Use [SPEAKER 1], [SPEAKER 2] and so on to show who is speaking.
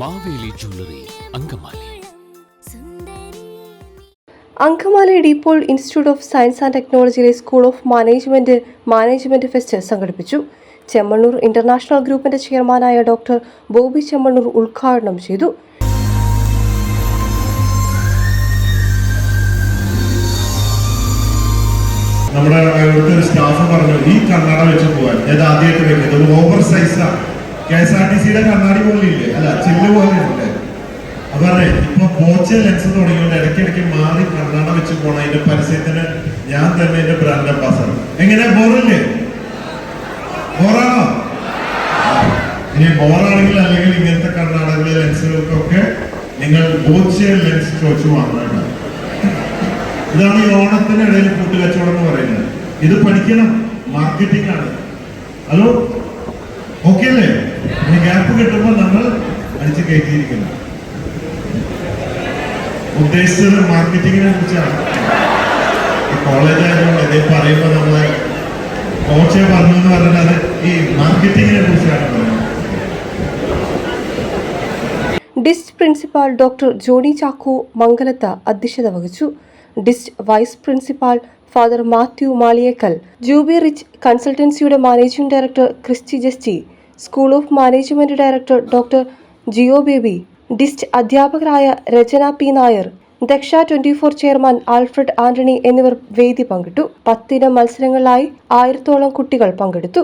[SPEAKER 1] Maveli jewellery Angamaly.
[SPEAKER 2] Sundari
[SPEAKER 3] Angamaly De Paul institute of science and ടെക്നോളജിയിലെ school of management management fest സംഘടിപ്പിച്ചു. Chemmanur international ഗ്രൂപ്പിന്റെ ചെയർമാനായ doctor Bobby Chemmanur ഉദ്ഘാടനം ചെയ്തു.
[SPEAKER 4] നമ്മുടെ ഒരു സ്റ്റാഫ് പറഞ്ഞു ഈ കണ്ണട വെച്ച് പോകാൻ ഞാൻ ആദ്യമായിട്ട് വരുന്നത്? ഒരു ഓവർ സൈസാണ് കെ എസ് ആർ ടി സിയുടെ കണ്ണാടി പോലെ അല്ല ചില്ല് പോലെ ഉണ്ട് ഇപ്പൊ ബോച്ച ലെൻസ് തുടങ്ങിയോണ്ട് ഇടയ്ക്കിടയ്ക്ക് മാറി കണ്ണാട വെച്ച് പോണ. അതിന്റെ പരസ്യത്തിന് ഞാൻ തന്നെ എന്റെ ബ്രാൻഡ് അംബാസഡർ. എങ്ങനെ? ബോറില്ലേ? ബോറാണോ? ഇനി ബോറാണെങ്കിൽ അല്ലെങ്കിൽ ഇങ്ങനത്തെ കണ്ണാടകളിലെ ലെൻസുകൾക്കൊക്കെ നിങ്ങൾ ബോച്ച ലെൻസ് ചോദിച്ചു വാങ്ങേണ്ട ഇതാണ് ഈ ഓണത്തിനിടയിൽ കൂട്ടുകച്ചവടം എന്ന് പറയുന്നത്. ഇത് പഠിക്കണം. മാർക്കറ്റിംഗ് ആണ്. ഹലോ? ഗ്യാപ്പ് കിട്ടുമ്പോൾ നമ്മൾ അടിച്ച് കയറ്റിയിരിക്കുന്നു. ഉദ്ദേശിച്ചത് മാർക്കറ്റിങ്ങിനെ കുറിച്ചാണ്. കോളേജ് ഇതേ പറയുമ്പോൾ നമ്മൾ കോച്ചെ പറഞ്ഞു എന്ന് പറഞ്ഞാൽ ഈ മാർക്കറ്റിങ്ങിനെ കുറിച്ചാണ്
[SPEAKER 3] DIST principal doctor Johnny Chacko Mangalath അധ്യക്ഷത വഹിച്ചു. DIST vice principal father Mathew Maliyekkal. Juby rich കൺസൾട്ടൻസിയുടെ managing director Christy Justy school of management director doctor Jeo Baby DIST അധ്യാപകരായ Rachana P Nair Daksha twenty four chairman Alfred Antony എന്നിവർ വേദി പങ്കിട്ടു. പത്തിന മത്സരങ്ങളിലായി ആയിരത്തോളം കുട്ടികൾ പങ്കെടുത്തു.